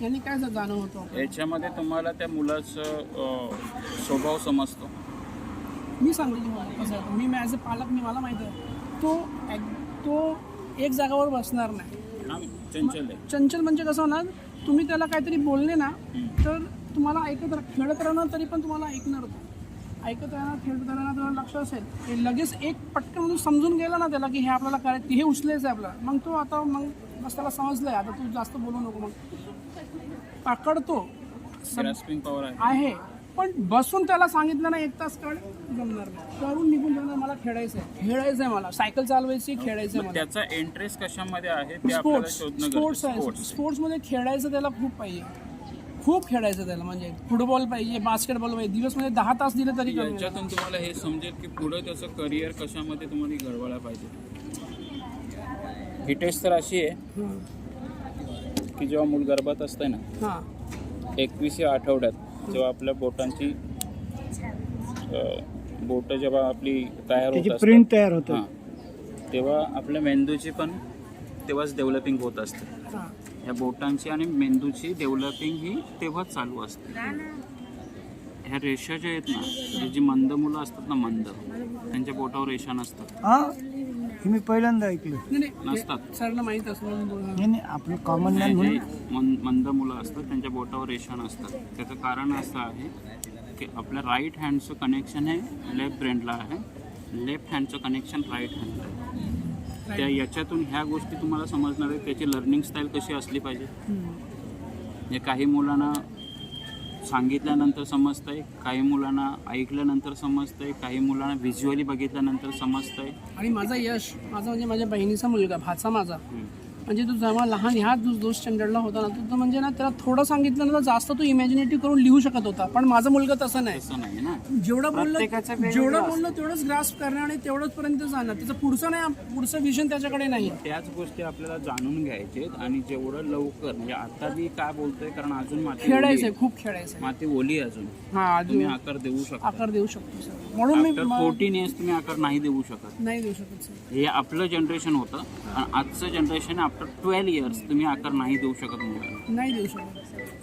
यांनी काय जाणव होतो याच्यामध्ये तुम्हाला त्या मुलाचं स्वभाव समजतो. मी सांगतो तुम्हाला कसं. मी ॲज अ पालक मी मला माहिती आहे तो तो एक जागावर बसणार नाही. चंचल चंचल म्हणजे कसं होणार तुम्ही त्याला काहीतरी बोलले ना तर तुम्हाला ऐकत राह खेळत राहणार तरी पण तुम्हाला ऐकणार तो. ऐकत राहणार खेळत राहणार लक्ष असेल लगेच एक पटकन म्हणून समजून गेला ना त्याला की हे आपल्याला करायचं हे उचलायचं आहे आपल्याला. मग तो आता मग बस त्याला समजलंय आता तू जास्त बोलू नको मग. पकडतो. आहे. आहे. पण बसून त्याला सांगितलं ना एक तास काढ जमणार नाही. करून निघून जाणार मला खेळायचं आहे. खेळायचं आहे मला. सायकल चालवायची खेळायचं आहे त्याचा इंटरेस्ट कशामध्ये आहे स्पोर्ट्स स्पोर्ट्स आहे. स्पोर्ट्स स्पोर्ट्समध्ये खेळायचं त्याला खूप पाहिजे. खूप खेळायचं त्याला म्हणजे फुटबॉल पाहिजे बास्केटबॉल पाहिजे. दिवसमध्ये दहा तास दिले तरी कमी. याच्यातून तुम्हाला हे समजेल की पुढे त्याचं करिअर कशामध्ये तुम्हाला घडवायला पाहिजे? ही टेस्ट तर अशी आहे हां की जेव्हा मूल गर्भात असतंय ना हां. एकवीसव्या आठवड्यात जेव्हा आपल्या बोटांची बोट जेव्हा आपली तयार त्याची होत प्रिंट तयार होतं हां तेव्हा आपल्या मेंदूची पण तेव्हाच डेव्हलपिंग होत असते. हां. ह्या बोटांची आणि मेंदूची डेव्हलपिंग ही तेव्हाच चालू असते. ह्या रेषा ज्या आहेत ना जी जी मंद मुलं असतात ना मंद त्यांच्या बोटावर रेषा नसतात. हा? हे मी पहिल्यांदा ऐकलं. नसतात. सरला माहीत. नाही नाही आपलं कॉमन मॅन जे म्हणून. मन- मंद मुलं असतात त्यांच्या बोटावर रेषा नसतात. त्याचं कारण असं आहे की आपल्या राईट हँडचं कनेक्शन हे लेफ्ट ब्रेनला आहे. लेफ्ट हँडचं कनेक्शन राईट हँडला आहे. त्या याच्यातून ह्या गोष्टी तुम्हाला समजणार आहे त्याची लर्निंग स्टाईल कशी असली पाहिजे. हे काही मुलांना सांगितल्यानंतर समजतंय काही मुलांना ऐकल्यानंतर समजतंय काही मुलांना व्हिज्युअली बघितल्यानंतर समजतंय. आणि माझा यश माझा म्हणजे माझ्या बहिणीचा मुलगा भाचा माझा. म्हणजे तू जेव्हा लहान ह्या दु दो स्टँडर्डला होता ना तू तर म्हणजे ना त्याला थोडं सांगितलं ना तर जास्त तू इमॅजिनेटिव्ह करून लिहू शकत होता. पण माझा मुलगा तसा नाही. तसं नाही ना. जेवढं बोललं जेवढं. बोललं तेवढंच ग्रास्प करणार आणि तेवढंच पर्यंत जाणार त्याचं पुढचं नाही पुढचं विजन त्याच्याकडे नाही. त्याच गोष्टी आपल्याला जाणून घ्यायचे आणि जेवढं लवकर म्हणजे आता मी काय बोलतोय कारण अजून माती खेळायचंय. खूप खेळायचंय माती ओली अजून. हा अजून आकार देऊ शकता. आकार देऊ शकतो सर म्हणून मी आफ्टर म- फोर्टीन इयर्स तुम्ही आकार नाही देऊ शकत. नाही देऊ शकत सर हे आपलं जनरेशन होतं. आणि आजचं जनरेशन आफ्टर ट्वेल्व इयर्स तुम्ही आकार नाही देऊ शकत मुलांना. नाही देऊ शकत